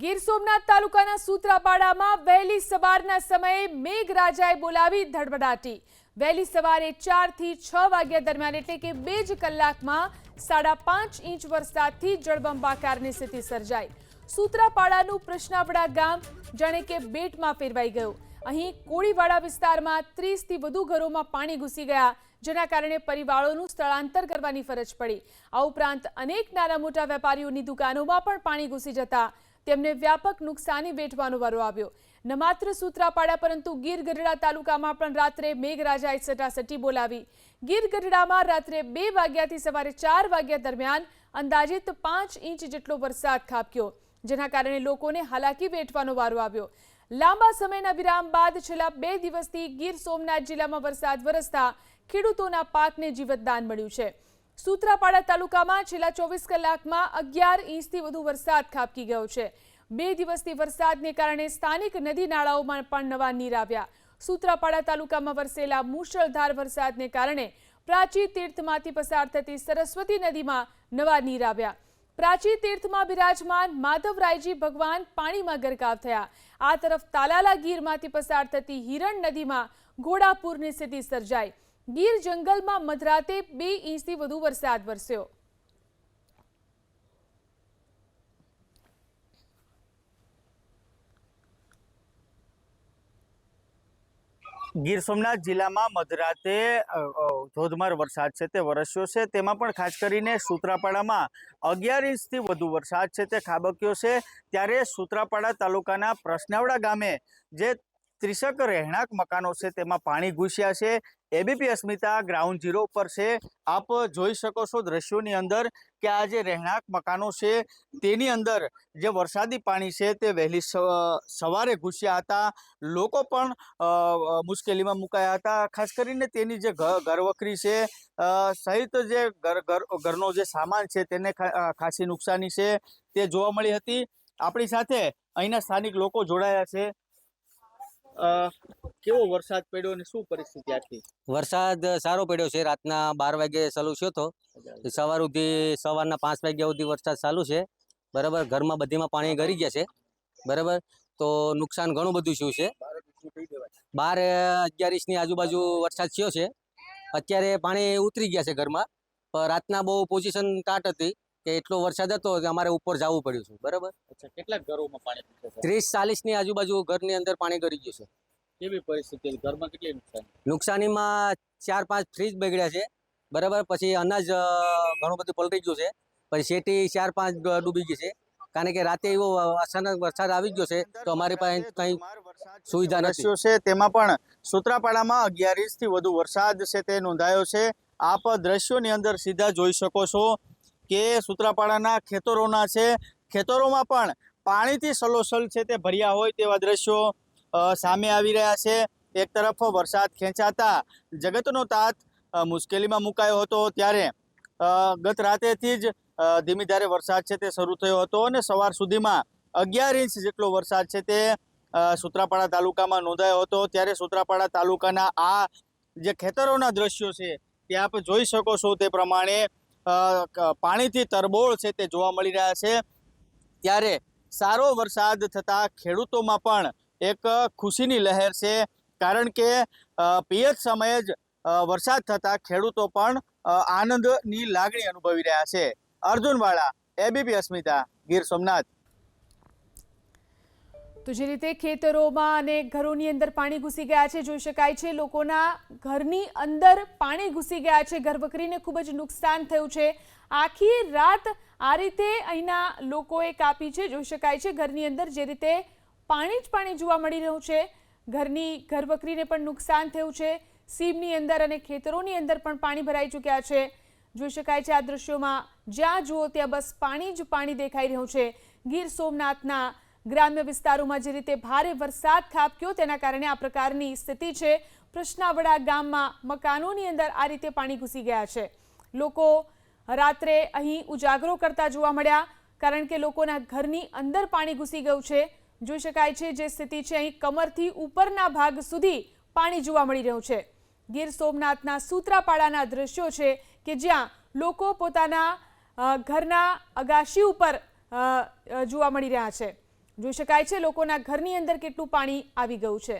ગીર સોમનાથ તાલુકાના સૂત્રાપાડામાં વહેલી સવારના સમયે મેઘરાજાએ બોલાવી ધડબડાટી. વહેલી સવારે ચારથી છ વાગ્યા દરમિયાન એટલે કે બે જ કલાકમાં સાડા પાંચ ઇંચ વરસાદથી જળબંબાકારની સ્થિતિ સર્જાઈ. સૂત્રાપાડાનું પ્રશ્નાવડા ગામ જાણે કે બેટમાં ફેરવાઈ ગયું. અહીં કોળીવાડા વિસ્તારમાં ત્રીસથી વધુ ઘરોમાં પાણી ઘૂસી ગયા, જેના કારણે પરિવારોનું સ્થળાંતર કરવાની ફરજ પડી. આ ઉપરાંત અનેક નાના મોટા વેપારીઓની દુકાનોમાં પણ પાણી ઘૂસી જતા તેમને વ્યાપક નુકસાની વેઠવાનો વારો આવ્યો. ન માત્ર સૂત્રાપાડા, પરંતુ ગીર ગઢડા તાલુકામાં પણ રાત્રે મેઘરાજાએ સટાસટી બોલાવી. ગીર ગઢડામાં રાત્રે બે વાગ્યાથી સવારે ચાર વાગ્યા દરમિયાન અંદાજિત પાંચ ઇંચ જેટલો વરસાદ ખાબક્યો, જેના કારણે લોકોને હાલાકી વેઠવાનો વારો આવ્યો. લાંબા સમયના વિરામ બાદ છેલ્લા બે દિવસથી ગીર સોમનાથ જિલ્લામાં વરસાદ વરસતા ખેડૂતોના પાકને જીવતદાન મળ્યું છે. સૂત્રાપાડા તાલુકામાં છેલ્લા ચોવીસ કલાકમાં અગિયાર ઇંચથી વધુ વરસાદ ખાબકી ગયો છે. બે દિવસથી વરસાદને કારણે સ્થાનિક નદી નાળાઓમાં પણ નવા નીર આવ્યા. સૂત્રાપાડા તાલુકામાં વરસેલા મુશળધાર વરસાદને કારણે પ્રાચી તીર્થમાંથી પસાર થતી સરસ્વતી નદીમાં નવા નીર આવ્યા. પ્રાચી તીર્થમાં બિરાજમાન માધવરાયજી ભગવાન પાણીમાં ગરકાવ થયા. આ તરફ તાલાલા ગીરમાંથી પસાર થતી હિરણ નદીમાં ઘોડાપૂરની સ્થિતિ સર્જાઈ. ગીર જંગલમાં મધરાતે બે ઇંચથી વધુ વરસાદ વરસ્યો. ગીર સોમનાથ જિલ્લામાં મધરાતે ધોધમાર વરસાદ છે તે વરસ્યો છે. તેમાં પણ ખાસ કરીને સુત્રાપાડામાં અગિયાર ઇંચથી વધુ વરસાદ છે તે ખાબક્યો છે. ત્યારે સુત્રાપાડા તાલુકાના પ્રશ્નાવડા ગામે જે ત્રિશક રહેણાંક મકાનો છે, તેમાં પાણી ઘૂસ્યા છે. એબીપી અસ્મિતા ગ્રાઉન્ડ ઝીરો પર છે. આપ જોઈ શકો છો દ્રશ્યોની અંદર કે આ જે રહેણાંક મકાનો છે, તેની અંદર જે વરસાદી પાણી છે, તે વહેલી સવારે ઘૂસ્યા હતા. લોકો પણ મુશ્કેલીમાં મુકાયા હતા. ખાસ કરીને તેની જે ઘ- ઘરવખરી છે સહિત જે ઘર ઘર, ઘરનો જે સામાન છે, તેને ખાસી નુકસાની છે. તે જોવા મળી હતી. આપણી સાથે અહીંના સ્થાનિક લોકો જોડાયા છે. કેવો વરસાદ પડ્યો અને શું પરિસ્થિતિ આખી વરસાદ સારો પડ્યો છે. રાતના બાર વાગે ચાલુ થયો હતો. સવાર સુધી, સવારના પાંચ વાગ્યા સુધી વરસાદ ચાલુ છે. બરાબર? ઘરમાં બધીમાં પાણી ગરી ગયા છે. બરાબર? તો નુકસાન ઘણું બધું થયું છે. બાર અગિયારીસની આજુબાજુ વરસાદ થયો છે. અત્યારે પાણી ઉતરી ગયા છે ઘરમાં. પણ રાતના બહુ પોઝિશન ટાટ હતી. કે એટલો વરસાદ હતો કે અમારે ઉપર જવું પડ્યું છે. બરાબર? અચ્છા કેટલાક ઘરોમાં પાણી ત્રીસ ચાલીસ ચાલીસની આજુબાજુ ઘરની અંદર પાણી ગરી ગયું છે. કેવી પરિસ્થિતિ ઘરમાં કેટલી નુકસાની? નુકસાનીમાં ચાર પાંચ ફ્રીજ બગડ્યા છે. બરાબર? પછી અનાજ ઘણું બધું પલટી ગયું છે. પછી શેટી ચાર પાંચ ડૂબી ગઈ છે. કારણ કે રાતે એવો અચાનક વરસાદ આવી ગયો છે તો અમારી પાસે કંઈ સુવિધા નથી. છે તેમાં પણ સુત્રાપાડામાં અગિયાર ઇંચથી વધુ વરસાદ છે તે નોંધાયો છે. આપ દ્રશ્યોની અંદર સીધા જોઈ શકો છો. કે સૂત્રાપાડાના ખેતરોના છે. ખેતરોમાં પણ પાણીથી સલોસલ છે તે ભર્યા હોય તેવા દ્રશ્યો સામે આવી રહ્યા છે. એક તરફ વરસાદ ખેંચાતા જગતનો તાત મુશ્કેલીમાં મુકાયો હતો ત્યારે ગત રાતેથી જ ધીમી ધારે વરસાદ છે તે શરૂ થયો હતો અને સવાર સુધીમાં અગિયાર ઇંચ જેટલો વરસાદ છે તે સુત્રાપાડા તાલુકામાં નોંધાયો હતો. ત્યારે સૂત્રાપાડા તાલુકાના આ જે ખેતરોના દ્રશ્યો છે તે આપ જોઈ શકો છો તે પ્રમાણે પાણીથી તરબોળ છે તે જોવા મળી રહ્યા છે. ત્યારે સારો વરસાદ થતાં ખેડૂતોમાં પણ એક ખુશીની લહેર છે. કારણ કે પિયત સમયે જ વરસાદ થતાં ખેડૂતો પણ આનંદની લાગણી અનુભવી રહ્યા છે. અર્જુનવાળા એબીપી અસ્મિતા, ગીર સોમનાથ. તો જે રીતે ખેતરોમાં અને ઘરોની અંદર પાણી ઘૂસી ગયા છે, જોઈ શકાય છે, લોકોના ઘરની અંદર પાણી ઘૂસી ગયા છે ઘરવકરીને ખૂબ જ નુકસાન થયું છે. આખી રાત આ રીતે અહીંના લોકોએ કાપી છે, જોઈ શકાય છે, ઘરની અંદર જે રીતે પાણી જ પાણી જોવા મળી રહ્યું છે. ઘરની ઘરવકરીને પણ નુકસાન થયું છે. સીમની અંદર અને ખેતરોની અંદર પણ પાણી ભરાઈ ચૂક્યા છે. જોઈ શકાય છે, આ દ્રશ્યોમાં જ્યાં જુઓ ત્યાં બસ પાણી જ પાણી દેખાઈ રહ્યું છે. ગીર સોમનાથના ગ્રામ્ય વિસ્તારોમાં જે રીતે ભારે વરસાદ ખાબક્યો તેના કારણે આ પ્રકારની સ્થિતિ છે. કૃષ્ણાવડા ગામમાં મકાનોની અંદર આ રીતે પાણી ઘૂસી ગયા છે. લોકો રાત્રે અહીં ઉજાગરો કરતા જોવા મળ્યા, કારણ કે લોકોના ઘરની અંદર પાણી ઘૂસી ગયું છે. જોઈ શકાય છે જે સ્થિતિ છે, અહીં કમરથી ઉપરના ભાગ સુધી પાણી જોવા મળી રહ્યું છે. ગીર સોમનાથના સૂત્રાપાડાના દ્રશ્યો છે કે જ્યાં લોકો પોતાના ઘરના અગાશી ઉપર જોવા મળી રહ્યા છે. જોઈ શકાય છે લોકોના ઘરની અંદર કેટલું પાણી આવી ગયું છે.